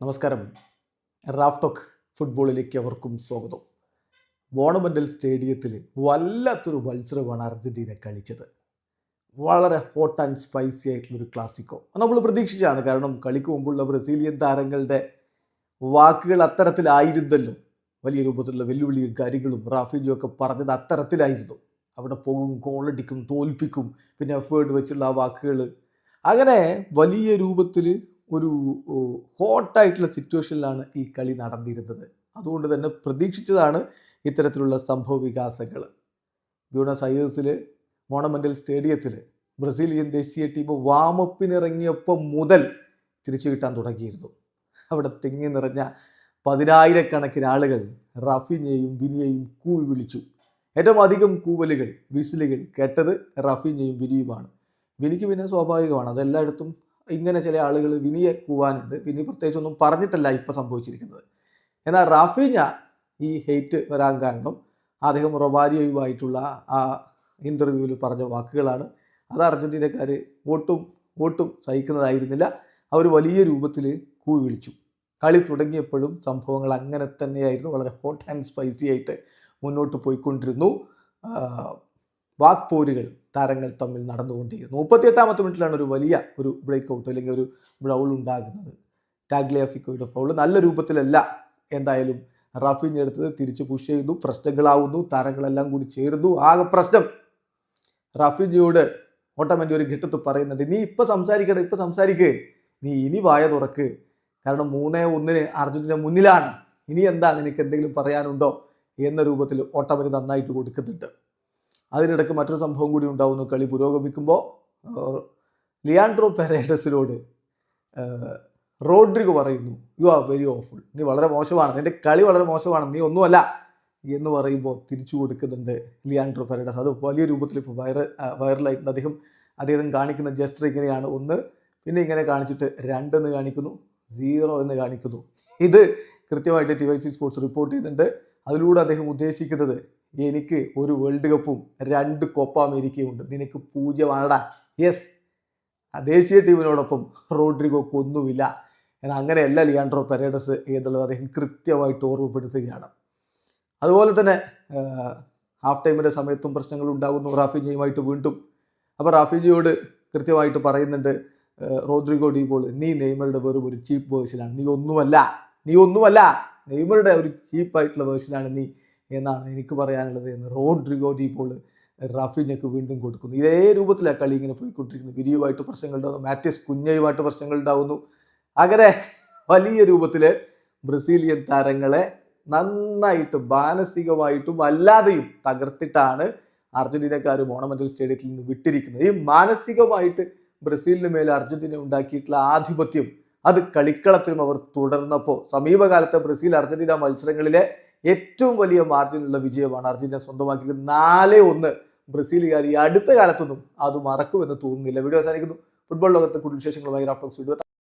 നമസ്കാരം. റാഫ്ടോക്ക് ഫുട്ബോളിലേക്ക് അവർക്കും സ്വാഗതം. വോണമെന്റൽ സ്റ്റേഡിയത്തിൽ വല്ലാത്തൊരു മത്സരമാണ് അർജന്റീന കളിച്ചത്. വളരെ ഹോട്ട് ആൻഡ് സ്പൈസി ആയിട്ടുള്ളൊരു ക്ലാസിക്കോ നമ്മൾ പ്രതീക്ഷിച്ചാണ് കാരണം കളിക്ക് മുമ്പുള്ള ബ്രസീലിയൻ താരങ്ങളുടെ വാക്കുകൾ അത്തരത്തിലായിരുന്നല്ലോ. വലിയ രൂപത്തിലുള്ള വെല്ലുവിളിയും കാര്യങ്ങളും റാഫിജോ ഒക്കെ പറഞ്ഞത് അത്തരത്തിലായിരുന്നു. അവിടെ പോകും ഗോളടിക്കും തോൽപ്പിക്കും പിന്നെ എഫേർട്ട് വെച്ചുള്ള ആ വാക്കുകൾ അങ്ങനെ വലിയ രൂപത്തിൽ ഒരു ഹോട്ടായിട്ടുള്ള സിറ്റുവേഷനിലാണ് ഈ കളി നടന്നിരുന്നത്. അതുകൊണ്ട് തന്നെ പ്രതീക്ഷിച്ചതാണ് ഇത്തരത്തിലുള്ള സംഭവ വികാസങ്ങൾ ബ്യൂണസ് അയേഴ്സിൽ മോണമെന്റൽ സ്റ്റേഡിയത്തിൽ ബ്രസീലിയൻ ദേശീയ ടീം വാമപ്പിനിറങ്ങിയപ്പോൾ മുതൽ തിരിച്ചു കിട്ടാൻ തുടങ്ങിയിരുന്നു. അവിടെ തിങ്ങി നിറഞ്ഞ പതിനായിരക്കണക്കിന് ആളുകൾ റഫീനെയും ബിനിയെയും കൂവി വിളിച്ചു. ഏറ്റവും അധികം കൂവലുകൾ വിസിലുകൾ കേട്ടത് റഫീനെയും ബിനിയുമാണ് ബിനിക്ക് പിന്നെ സ്വാഭാവികമാണ്. അതെല്ലായിടത്തും ഇങ്ങനെ ചില ആളുകൾ വിനിയെ കൂവാനുണ്ട് വിനി പ്രത്യേകിച്ചൊന്നും പറഞ്ഞിട്ടല്ല ഇപ്പം സംഭവിച്ചിരിക്കുന്നത്. എന്നാൽ റാഫിഞ്ഞ ഈ ഹെയ്റ്റ് വരാൻ കാരണം അദ്ദേഹം റൊബാരിയോയുമായിട്ടുള്ള ആ ഇന്റർവ്യൂവിൽ പറഞ്ഞ വാക്കുകളാണ്. അത് അർജന്റീനക്കാർ ഒട്ടും ഒട്ടും സഹിക്കുന്നതായിരുന്നില്ല. അവർ വലിയ രൂപത്തിൽ കൂവി വിളിച്ചു. കളി തുടങ്ങിയപ്പോഴും സംഭവങ്ങൾ അങ്ങനെ തന്നെയായിരുന്നു. വളരെ ഹോട്ട് ആൻഡ് സ്പൈസി ആയിട്ട് മുന്നോട്ട് പോയിക്കൊണ്ടിരുന്നു. വാക്പോരുകൾ താരങ്ങൾ തമ്മിൽ നടന്നുകൊണ്ടിരിക്കുന്നു. മുപ്പത്തിയെട്ടാമത്തെ മിനിറ്റിലാണ് ഒരു വലിയ ഒരു ബ്രേക്ക് ഔട്ട് അല്ലെങ്കിൽ ഒരു ബ്രൗൾ ഉണ്ടാകുന്നത്. ടാഗ്ലിയാഫിക്കോയുടെ ഫൗൾ നല്ല രൂപത്തിലല്ല. എന്തായാലും റഫീൻ എടുത്തത് തിരിച്ച് പുഷ് ചെയ്യുന്നു. പ്രശ്നങ്ങളാവുന്നു. താരങ്ങളെല്ലാം കൂടി ചേരുന്നു. ആകെ പ്രശ്നം. റാഫിജിയോട് ഓട്ടോമാറ്റി ഒരു ഘട്ടത്ത് പറയുന്നുണ്ട് നീ ഇപ്പം സംസാരിക്കണം ഇപ്പം സംസാരിക്ക്. നീ ഇനി വായ തുറക്ക്. കാരണം മൂന്നേ ഒന്നിന് അർജന്റീന മുന്നിലാണ്. ഇനി എന്താ നിനക്ക് എന്തെങ്കിലും പറയാനുണ്ടോ? എന്ന രൂപത്തിൽ ഓട്ടോമാറ്റി നന്നായിട്ട് കൊടുക്കുന്നുണ്ട്. അതിനിടയ്ക്ക് മറ്റൊരു സംഭവം കൂടി ഉണ്ടാവുന്നു. കളി പുരോഗമിക്കുമ്പോൾ ലിയാൻഡ്രോ പെരേഡസിനോട് റോഡ്രിഗോ പറയുന്നു യു ആർ വെരി ഓഫുൾ നീ വളരെ മോശമാണ്. നിന്റെ കളി വളരെ മോശമാണ്. നീ ഒന്നുമല്ല എന്ന് പറയുമ്പോൾ തിരിച്ചു കൊടുക്കുന്നുണ്ട് ലിയാൻഡ്രോ പെരേഡസ്. അത് വലിയ രൂപത്തിൽ ഇപ്പോൾ വൈറൽ വൈറലായിട്ടുണ്ട്. അദ്ദേഹം അദ്ദേഹം കാണിക്കുന്ന ജസ്റ്റർ ഇങ്ങനെയാണ്. ഒന്ന് പിന്നെ ഇങ്ങനെ കാണിച്ചിട്ട് രണ്ട് എന്ന് കാണിക്കുന്നു സീറോ എന്ന് കാണിക്കുന്നു. ഇത് കൃത്യമായിട്ട് T Y C sports report ചെയ്യുന്നുണ്ട്. അതിലൂടെ അദ്ദേഹം ഉദ്ദേശിക്കുന്നത് എനിക്ക് ഒരു വേൾഡ് കപ്പും രണ്ട് കോപ്പ അമേരിക്കയും ഉണ്ട്. നിനക്ക് പൂജ്യമാണടാ. യെസ് ദേശീയ ടീമിനോടൊപ്പം റോഡ്രിഗോ കൊന്നുമില്ല എന്നാൽ അങ്ങനെയല്ല ലിയാൻഡ്രോ പെരേഡസ് എന്നുള്ളത് അദ്ദേഹം കൃത്യമായിട്ട് ഓർമ്മപ്പെടുത്തുകയാണ്. അതുപോലെ തന്നെ ഹാഫ് ടൈമിന്റെ സമയത്തും പ്രശ്നങ്ങൾ ഉണ്ടാകുന്നു റാഫിജിയുമായിട്ട് വീണ്ടും. അപ്പോൾ റാഫിജിയോട് കൃത്യമായിട്ട് പറയുന്നുണ്ട് റോദ്രിഗോ ഡീപോൾ നീ നെയ്മറുടെ വെറും ഒരു ചീപ്പ് വേഴ്സിലാണ് നീ ഒന്നുമല്ല നീ ഒന്നുമല്ല നെയ്മറുടെ ഒരു ചീപ്പായിട്ടുള്ള വേഴ്സിലാണ് നീ. എന്നാണ് എനിക്ക് പറയാനുള്ളത് എന്ന് റോഡ്രിഗോ ഡീപോൾ റാഫിഞ്ഞക്ക് വീണ്ടും കൊടുക്കുന്നു. ഇതേ രൂപത്തിലാണ് കളി ഇങ്ങനെ പോയിക്കൊണ്ടിരിക്കുന്നത്. വിരിയുമായിട്ട് പ്രശ്നങ്ങൾ ഉണ്ടാകുന്നു മാത്യസ് കുഞ്ഞയുമായിട്ട് പ്രശ്നങ്ങൾ ഉണ്ടാകുന്നു അങ്ങനെ വലിയ രൂപത്തിൽ ബ്രസീലിയൻ താരങ്ങളെ നന്നായിട്ട് മാനസികമായിട്ടും അല്ലാതെയും തകർത്തിട്ടാണ് അർജന്റീനക്കാർ മോണമെന്റൽ സ്റ്റേഡിയത്തിൽ നിന്ന് വിട്ടിരിക്കുന്നത്. ഈ മാനസികമായിട്ട് ബ്രസീലിന് മേൽ അർജന്റീന ഉണ്ടാക്കിയിട്ടുള്ള ആധിപത്യം അത് കളിക്കളത്തിലും അവർ തുടർന്നപ്പോൾ സമീപകാലത്തെ ബ്രസീൽ അർജന്റീന മത്സരങ്ങളിലെ ഏറ്റവും വലിയ മാർജിനുള്ള വിജയമാണ് അർജന്റീന സ്വന്തമാക്കിയത് നാല് ഒന്ന് ബ്രസീലുകാർ ഈ അടുത്ത കാലത്തൊന്നും അത് മറക്കുമെന്ന് തോന്നുന്നില്ല. വീഡിയോ അവസാനിക്കുന്നു. ഫുട്ബോൾ ലോകത്ത് കൂടുതൽ വിശേഷങ്ങളുമായി റാഫ്റ്റോക്സ് വീഡിയോ